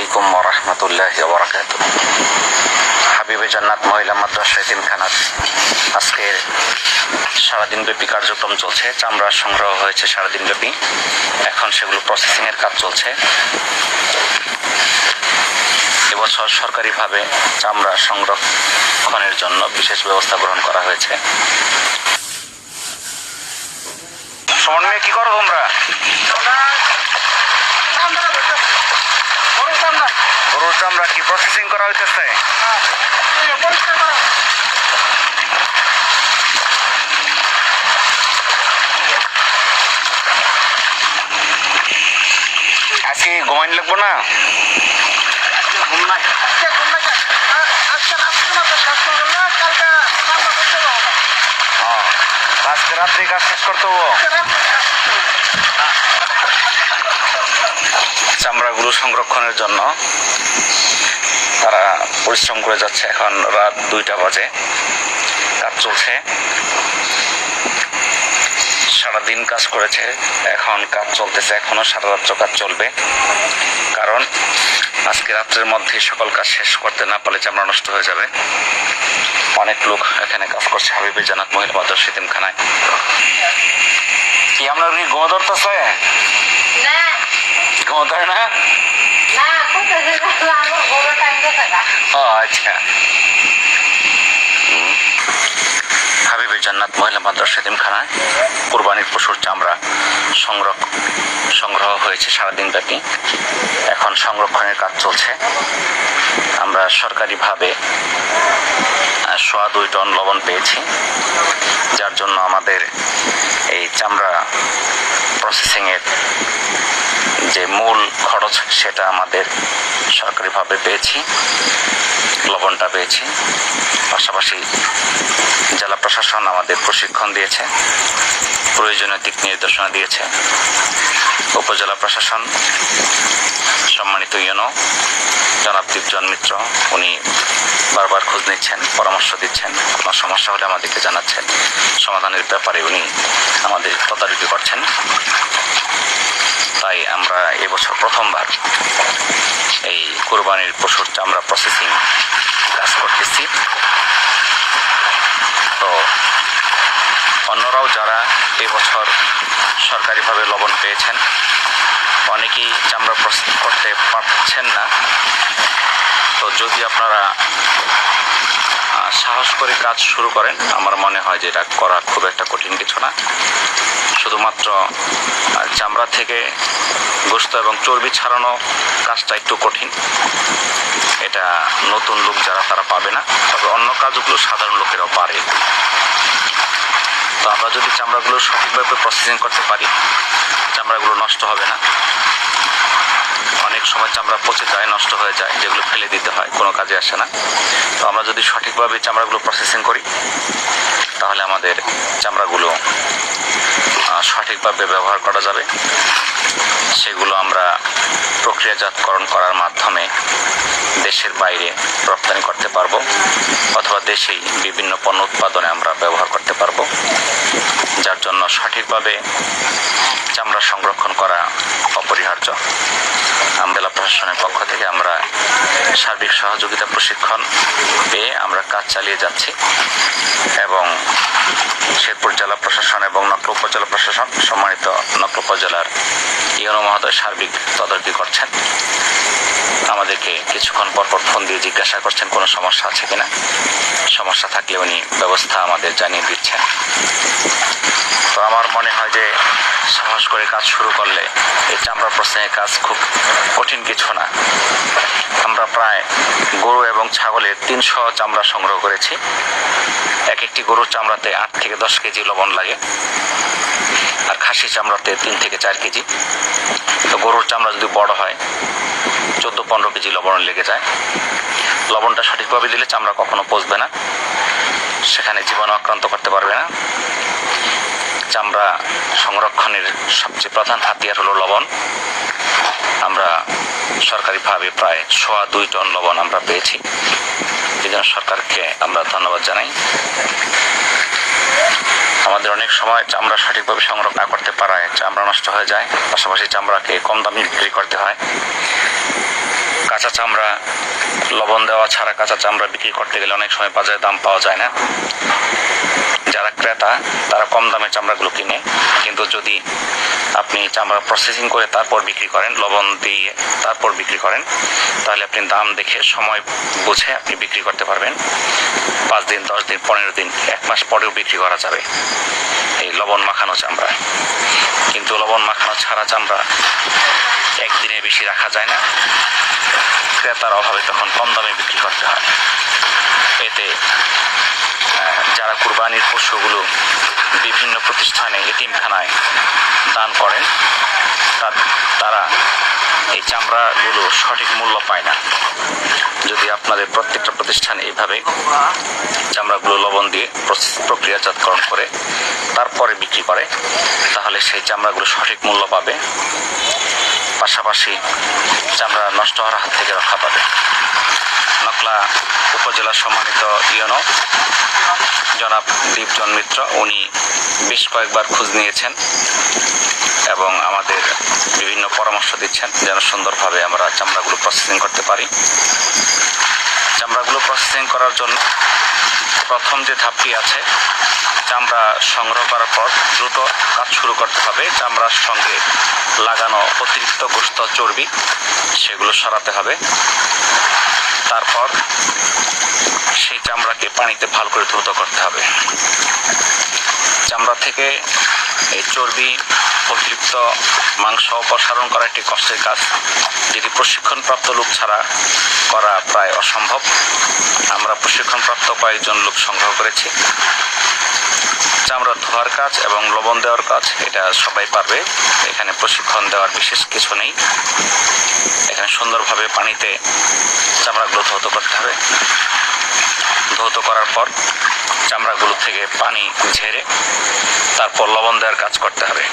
আলাইকুম রহমতুল্লাহ বরাকাত হাবিবে জান্নাত মহিলা মাদ্রাসা এতিমখানাত আজকের সারাদিন ব্যাপী কার্যক্রম চলছে, চামড়া সংগ্রহ হয়েছে সারাদিন ব্যাপী এখন সেগুলো প্রসেসিং এর কাজ চলছে। এবছর সরকারিভাবে চামড়া সংরক্ষণের জন্য বিশেষ ব্যবস্থা গ্রহণ করা হয়েছে। সমন্বয়ে কি করো তোমরা? চামড়া কি প্রসেসিং করা হইতেছে? আজকে ঘুমাইন লাগবো না? আজকে রাত্রি কাজ শেষ করতে হব। চামড়াগুলো সংরক্ষণের জন্য তারা পরিশ্রম করে যাচ্ছে। এখন রাত দুইটা বাজে। কাজ চলছে। সারাদিন কাজ করেছে। এখন কাজ চলতেছে। এখনও সারা রাত্র কাজ চলবে। কারণ আজকে রাত্রের মধ্যে সকল কাজ শেষ করতে না পারলে চামড়া নষ্ট হয়ে যাবে। অনেক লোক এখানে কাজ করছে। হাবিবে জানাত মহিলা মাদ্রাসা সিতিমখানায় কি আপনার কি গোয়া ধরতেছে গোয়া ধরে না? ও আচ্ছা। হুম। হাবিবে জান্নাত মহিলা মাদ্রাসা এতিমখানায় কুরবানির পশুর চামড়া সংরক্ষ সংগ্রহ হয়েছে সারাদিন ব্যাপী। এখন সংরক্ষণের কাজ চলছে। আমরা সরকারিভাবে সোয়া দুই টন লবণ পেয়েছি যার জন্য আমাদের এই চামড়া প্রসেসিংয়ের যে মূল খরচ সেটা আমাদের সরকারিভাবে পেয়েছি, লবণটা পেয়েছি। পাশাপাশি জেলা প্রশাসন আমাদের প্রশিক্ষণ দিয়েছে, প্রয়োজনীয় দিক নির্দেশনা দিয়েছে। উপজেলা প্রশাসন, সম্মানিত ইউনো জনাব দীপজন মিত্র, উনি বারবার খোঁজ নিচ্ছেন, পরামর্শ দিচ্ছেন। কোনো সমস্যা হলে আমাদেরকে জানাচ্ছেন। সমাধানের ব্যাপারে উনি আমাদের তদারকি করছেন। তাই আমরা এবছর প্রথমবার এই কোরবানির পশুর চামড়া প্রসেসিং কাজ করতেছি। তো অন্যরাও যারা এবছর সরকারিভাবে লবণ পেয়েছেন, অনেকেই চামড়া প্রস্তুত করতে পারছেন না। তো যদি আপনারা সাহস করে কাজ শুরু করেন, আমার মনে হয় যে এটা করা খুব একটা কঠিন কিছু না। শুধুমাত্র চামড়া থেকে গোস্ত এবং চর্বি ছাড়ানো কাজটা একটু কঠিন। এটা নতুন লোক যারা, তারা পাবে না। তবে অন্য কাজগুলো সাধারণ লোকেরাও পারে। তো আমরা যদি চামড়াগুলো সঠিকভাবে প্রসেসিং করতে পারি, চামড়াগুলো নষ্ট হবে না। অনেক সময় চামড়া পচে যায়, নষ্ট হয়ে যায়, যেগুলো ফেলে দিতে হয়, কোনো কাজে আসে না। তো আমরা যদি সঠিকভাবে চামড়াগুলো প্রসেসিং করি, তাহলে আমাদের চামড়াগুলো সঠিকভাবে ব্যবহার করা যাবে। সেগুলো আমরা প্রক্রিয়াজাতকরণ করার মাধ্যমে দেশের বাইরে রপ্তানি করতে পারব অথবা দেশেই বিভিন্ন পণ্য উৎপাদনে আমরা ব্যবহার করতে পারব। যার জন্য সঠিকভাবে চামড়া সংরক্ষণ করা অপরিহার্য। আমবেলা প্রশাসনের পক্ষ থেকে আমরা সার্বিক সহযোগিতা প্রশিক্ষণ পেয়ে আমরা কাজ চালিয়ে যাচ্ছি এবং শেরপুর জেলা প্রশাসন এবং নকল উপজেলা প্রশাসন সম্মানিত নকল উপজেলার ইউনো মহোদয় সার্বিক তদারকি করছেন। আমাদেরকে কিছুক্ষণ পর পর ফোন দিয়ে জিজ্ঞাসা করছেন, কোনো সমস্যা আছে কিনা? সমস্যা থাকলে উনি ব্যবস্থা আমাদের জানিয়ে দিচ্ছেন। তো আমার মনে হয় যে সাহস করে কাজ শুরু করলে এই চামড়া প্রশ্নের কাজ খুব কঠিন কিছু না। আমরা গরু এবং ছাগলের তিনশো চামড়া সংগ্রহ করেছি। এক একটি গরুর চামড়াতে আট থেকে দশ কেজি লবণ লাগে আর খাসি চামড়াতে তিন থেকে চার কেজি। তো গরুর চামড়া যদি বড় হয়, চোদ্দ পনেরো কেজি লবণ লেগে যায়। লবণটা সঠিকভাবে দিলে চামড়া কখনো পচবে না, সেখানে জীবাণু আক্রান্ত করতে পারবে না। চামড়া সংরক্ষণের সবচেয়ে প্রধান হাতিয়ার হলো লবণ। আমরা সরকারিভাবে প্রায় সোয়া দুই টন লবণ আমরা পেয়েছি। এই জন্য সরকারকে আমরা ধন্যবাদ জানাই। আমাদের অনেক সময় চামড়া সঠিকভাবে সংগ্রহ না করতে পারায় চামড়া নষ্ট হয়ে যায়, পাশাপাশি চামড়াকে কম দামে বিক্রি করতে হয়। কাঁচা চামড়া, লবণ দেওয়া ছাড়া কাঁচা চামড়া বিক্রি করতে গেলে অনেক সময় বাজারে দাম পাওয়া যায় না। যারা ক্রেতা, তারা কম দামে চামড়াগুলো কিনে, কিন্তু যদি আপনি চামড়া প্রসেসিং করে তারপর বিক্রি করেন, লবণ দিয়ে তারপর বিক্রি করেন। তাহলে আপনি দাম দেখে সময় বুঝে আপনি বিক্রি করতে পারবেন। পাঁচ দিন, দশ দিন, পনেরো দিন, এক মাস পরেও বিক্রি করা যাবে। এই লবণ মাখানো চামড়া। কিন্তু লবণ মাখানো ছাড়া চামড়া একদিনে বেশি রাখা যায় না। ক্রেতার অভাবে তখন কম দামে বিক্রি করতে হয়। এতে যারা কুরবানির পশুগুলো বিভিন্ন প্রতিষ্ঠানে এটিমখানায় দান করেন। তারা এই চামড়াগুলো সঠিক মূল্য পায় না। যদি আপনাদের প্রত্যেকটা প্রতিষ্ঠান এইভাবে চামড়াগুলো লবণ দিয়ে প্রক্রিয়াজাতকরণ করে, তারপরে বিক্রি করে, তাহলে সেই চামড়াগুলো সঠিক মূল্য পাবে। পাশাপাশি চামড়া নষ্ট হওয়ার হাত থেকে রক্ষা পাবে। নকলা উপজেলা সম্মানিত ইয়নো জনাব দীপজন মিত্র, উনি বেশ কয়েকবার খোঁজ নিয়েছেন এবং আমাদের বিভিন্ন পরামর্শ দিচ্ছেন যেন সুন্দরভাবে আমরা চামড়াগুলো প্রসেসিং করতে পারি। চামড়াগুলো প্রসেসিং করার জন্য প্রথম যে ধাপটি আছে, চামড়া সংগ্রহ করার পর দ্রুত কাজ শুরু করতে হবে। চামড়ার সঙ্গে লাগানো অতিরিক্ত গোস্ত চর্বি, সেগুলো সরাতে হবে। তারপর সেই চামড়াকে পানিতে ভালো করে ধুত করতে হবে। চামড়া থেকে এই চর্বি, অতিরিক্ত মাংস অপসারণ করা একটি কষ্টের কাজ। যেটি প্রশিক্ষণপ্রাপ্ত লোক ছাড়া করা প্রায় অসম্ভব, আমরা প্রশিক্ষণপ্রাপ্ত কয়েকজন লোক সংগ্রহ করেছি। চামড়া ধোয়ার কাজ এবং লবণ দেওয়ার কাজ, এটা সবাই পারবে। এখানে প্রশিক্ষণ দেওয়ার বিশেষ কিছু নেই। এখানে সুন্দরভাবে পানিতে চামড়াগুলো ধৌত করতে হবে। ধৌত করার পর চামড়াগুলো থেকে পানি ঝেড়ে তারপর লবণ দেওয়ার কাজ করতে হবে।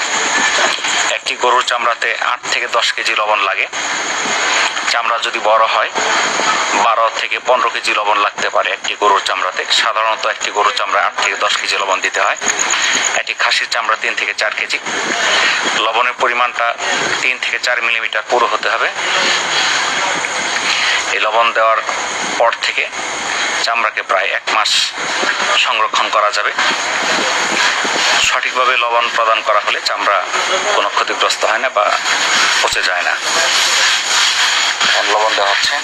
একটি গরুর চামড়াতে আট থেকে দশ কেজি লবণ লাগে। চামড়া যদি বড় হয়, বারো থেকে পনেরো কেজি লবণ লাগতে পারে একটি গরুর চামড়াতে। সাধারণত একটি গরুর চামড়া আট থেকে দশ কেজি লবণ দিতে হয়। একটি খাসির চামড়া তিন থেকে চার কেজি। লবণের পরিমাণটা তিন থেকে চার মিলিমিটার পুরো হতে হবে। এই লবণ দেওয়ার পর থেকে চামড়াকে প্রায় এক মাস সংরক্ষণ করা যাবে। সঠিকভাবে লবণ প্রদান করা হলে চামড়া কোনো ক্ষতিগ্রস্ত হয় না বা পচে যায় না। লবণ দেওয়া হচ্ছে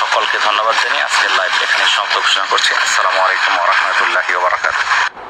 সকলকে ধন্যবাদ জানিয়ে আজকের লাইভ এখানে সমাপ্ত ঘোষণা করছি। আসসালামু আলাইকুম রহমতুল্লাহি ওবরাকাতুহ